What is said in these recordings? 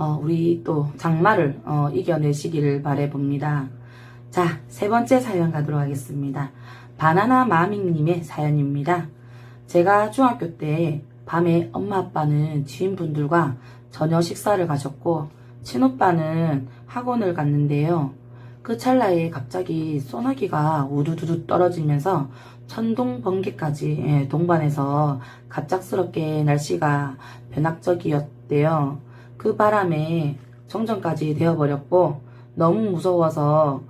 어, 우리 또 장마를 어, 이겨내시기를 바래봅니다. 자, 세 번째 사연 가도록 하겠습니다. 바나나 마밍님의 사연입니다. 제가 중학교 때 밤에 엄마 아빠는 지인분들과 저녁 식사를 가셨고 친오빠는 학원을 갔는데요. 그 찰나에 갑자기 소나기가 우두두두 떨어지면서 천둥 번개까지 예, 동반해서 갑작스럽게 날씨가 변학적이었대요. 그 바람에 정전까지 되어버렸고 너무 무서워서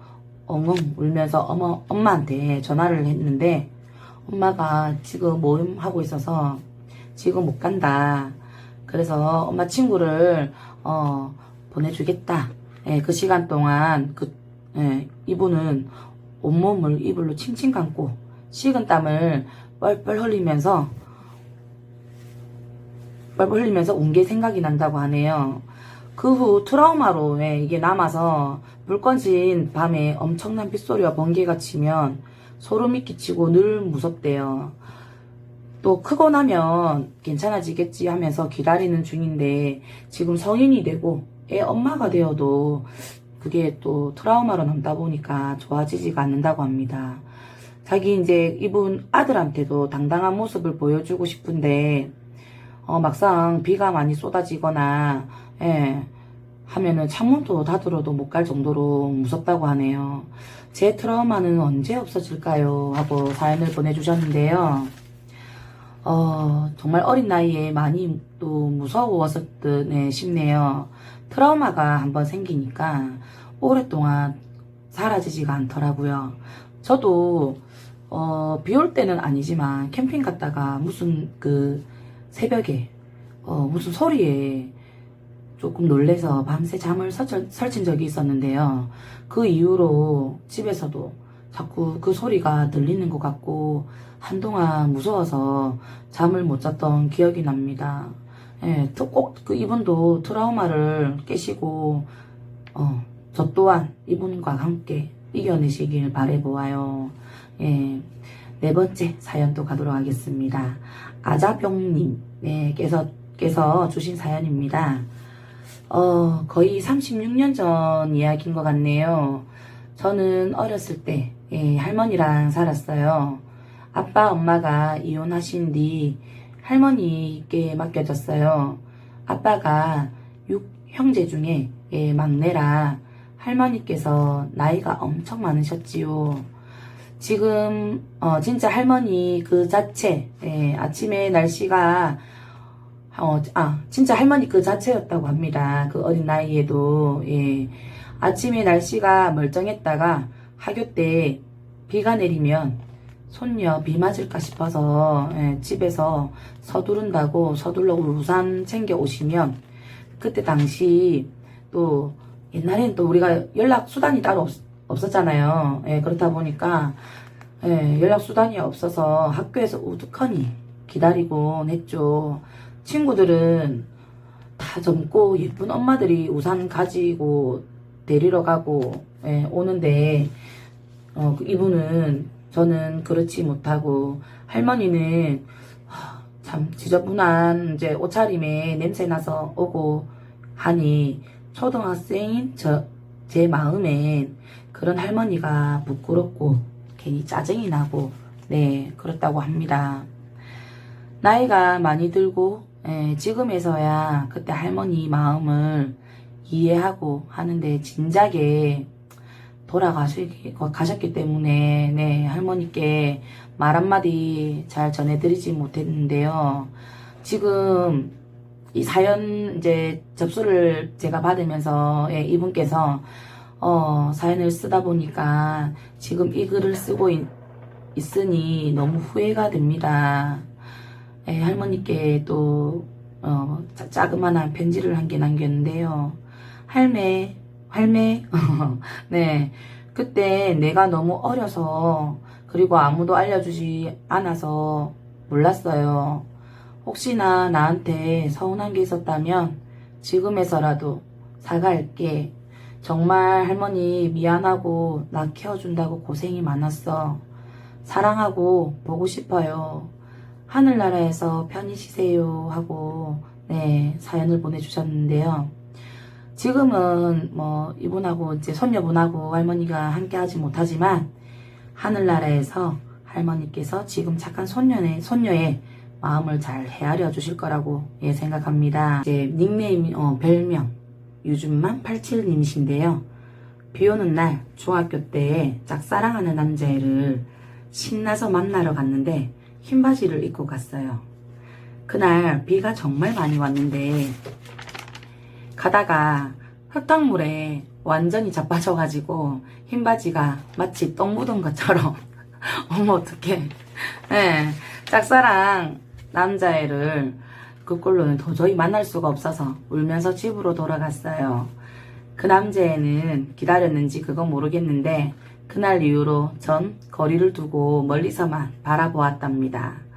엉엉 울면서 어머, 엄마한테 전화를 했는데 엄마가 지금 모임 하고 있어서 지금 못 간다. 그래서 엄마 친구를 어, 보내주겠다. 예, 그 시간 동안 그 예, 이분은 온몸을 이불로 칭칭 감고 식은 땀을 뻘뻘 흘리면서 뻘뻘 흘리면서 운 게 생각이 난다고 하네요. 그 후 트라우마로 예, 이게 남아서 불 꺼진 밤에 엄청난 빗소리와 번개가 치면 소름이 끼치고 늘 무섭대요. 또 크고 나면 괜찮아지겠지 하면서 기다리는 중인데 지금 성인이 되고 애 엄마가 되어도 그게 또 트라우마로 남다 보니까 좋아지지가 않는다고 합니다. 자기 이제 이분 아들한테도 당당한 모습을 보여주고 싶은데 어, 막상 비가 많이 쏟아지거나 예, 하면은 창문도 닫으러도 못 갈 정도로 무섭다고 하네요. 제 트라우마는 언제 없어질까요? 하고 사연을 보내주셨는데요. 어, 정말 어린 나이에 많이 또 무서웠었듯 네, 싶네요. 트라우마가 한번 생기니까 오랫동안 사라지지가 않더라고요. 저도 어, 비 올 때는 아니지만 캠핑 갔다가 무슨 그 새벽에 어, 무슨 소리에 조금 놀래서 밤새 잠을 설친 적이 있었는데요. 그 이후로 집에서도 자꾸 그 소리가 들리는 것 같고 한동안 무서워서 잠을 못 잤던 기억이 납니다. 예, 꼭그 이분도 트라우마를 깨시고 어, 저 또한 이분과 함께 이겨내시길 바래보아요. 예, 네 번째 사연도 가도록 하겠습니다. 아자병님, 네, 께서, 께서 주신 사연입니다. 어, 거의 36년 전 이야기인 것 같네요. 저는 어렸을 때, 예, 할머니랑 살았어요. 아빠, 엄마가 이혼하신 뒤 할머니께 맡겨졌어요. 아빠가 6 형제 중에 예, 막내라 할머니께서 나이가 엄청 많으셨지요. 지금 어, 진짜 할머니 그 자체 예, 아침에 날씨가 어, 아 진짜 할머니 그 자체였다고 합니다. 그 어린 나이에도 예, 아침에 날씨가 멀쩡했다가 학교 때 비가 내리면 손녀 비 맞을까 싶어서 예, 집에서 서두른다고 서둘러 우산 챙겨 오시면 그때 당시 또 옛날엔 또 우리가 연락 수단이 따로 없, 없었잖아요. 예, 그렇다 보니까 예, 연락 수단이 없어서 학교에서 우두커니 기다리곤 했죠. 친구들은 다 젊고 예쁜 엄마들이 우산 가지고 데리러 가고 예, 오는데 어, 그 이분은 저는 그렇지 못하고 할머니는 하, 참 지저분한 이제 옷차림에 냄새 나서 오고 하니 초등학생인 저, 제 마음엔 그런 할머니가 부끄럽고 괜히 짜증이 나고 네 그렇다고 합니다. 나이가 많이 들고 예, 지금에서야 그때 할머니 마음을 이해하고 하는데 진작에 돌아가시기 가셨기 때문에 네 할머니께 말 한마디 잘 전해드리지 못했는데요. 지금 이 사연 이제 접수를 제가 받으면서 예, 이분께서 어, 사연을 쓰다 보니까 지금 이 글을 쓰고 있, 있으니 너무 후회가 됩니다. 예, 할머니께 또 어, 자, 자그마한 편지를 한 개 남겼는데요. 할매, 할매, 네, 그때 내가 너무 어려서 그리고 아무도 알려주지 않아서 몰랐어요. 혹시나 나한테 서운한 게 있었다면 지금에서라도 사과할게. 정말 할머니 미안하고 나 키워준다고 고생이 많았어. 사랑하고 보고 싶어요. 하늘나라에서 편히 쉬세요 하고 네 사연을 보내주셨는데요. 지금은 뭐 이분하고 이제 손녀분하고 할머니가 함께 하지 못하지만 하늘나라에서 할머니께서 지금 착한 손녀의 손녀의 마음을 잘 헤아려 주실 거라고 예, 생각합니다. 이제 닉네임 어, 별명 유준만 87님이신데요. 비 오는 날 중학교 때 짝사랑하는 남자애를 신나서 만나러 갔는데 흰 바지를 입고 갔어요. 그날 비가 정말 많이 왔는데 가다가 흙탕물에 완전히 자빠져가지고 흰 바지가 마치 똥 묻은 것처럼 어머 어떡해 예 짝사랑 남자애를 그꼴로는 도저히 만날 수가 없어서 울면서 집으로 돌아갔어요 그 남자애는 기다렸는지 그건 모르겠는데 그날 이후로 전 거리를 두고 멀리서만 바라보았답니다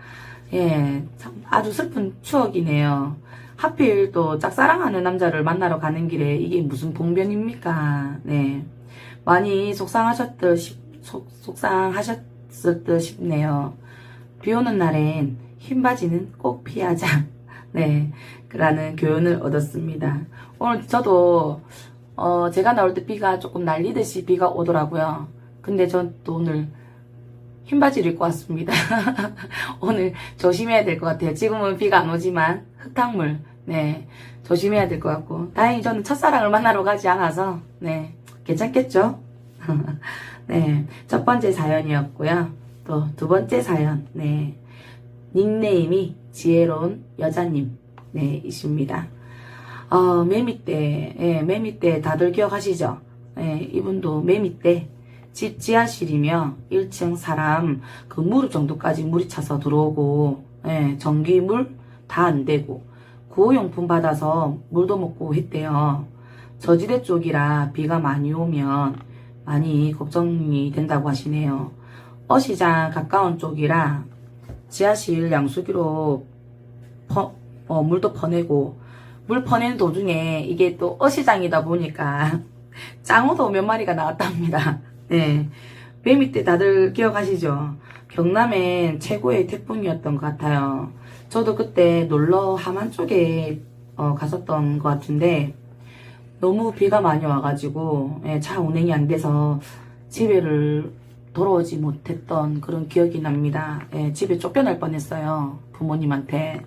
예, 참 아주 슬픈 추억이네요. 하필 또 짝사랑하는 남자를 만나러 가는 길에 이게 무슨 봉변입니까? 네. 많이 속상하셨들, 싶- 속, 속상하셨을 듯 싶네요. 비 오는 날엔 흰 바지는 꼭 피하자. 네. 라는 교훈을 얻었습니다. 오늘 저도, 어, 제가 나올 때 비가 조금 날리듯이 비가 오더라고요. 근데 전 또 오늘 흰 바지를 입고 왔습니다. 오늘 조심해야 될 것 같아요. 지금은 비가 안 오지만 흙탕물, 네, 조심해야 될 것 같고. 다행히 저는 첫사랑을 만나러 가지 않아서, 네, 괜찮겠죠? 네, 첫 번째 사연이었고요. 또 두 번째 사연, 네, 닉네임이 지혜로운 여자님, 네, 이십니다. 어, 매미 때, 예, 매미 때 다들 기억하시죠? 예, 이분도 매미 때 집 지하실이며 1층 사람 그 무릎 정도까지 물이 차서 들어오고 예, 전기물 다 안 되고 구호용품 받아서 물도 먹고 했대요. 저지대 쪽이라 비가 많이 오면 많이 걱정이 된다고 하시네요. 어시장 가까운 쪽이라 지하실 양수기로 퍼- 어, 물도 퍼내고 물 퍼내는 도중에 이게 또 어시장이다 보니까 짱어도 몇 마리가 나왔답니다. 네. 뱀이 때 다들 기억하시죠? 경남엔 최고의 태풍이었던 것 같아요. 저도 그때 놀러 함안 쪽에 어, 갔었던 것 같은데 너무 비가 많이 와가지고 예, 차 운행이 안 돼서 집에를 돌아오지 못했던 그런 기억이 납니다. 예, 집에 쫓겨날 뻔했어요. 부모님한테.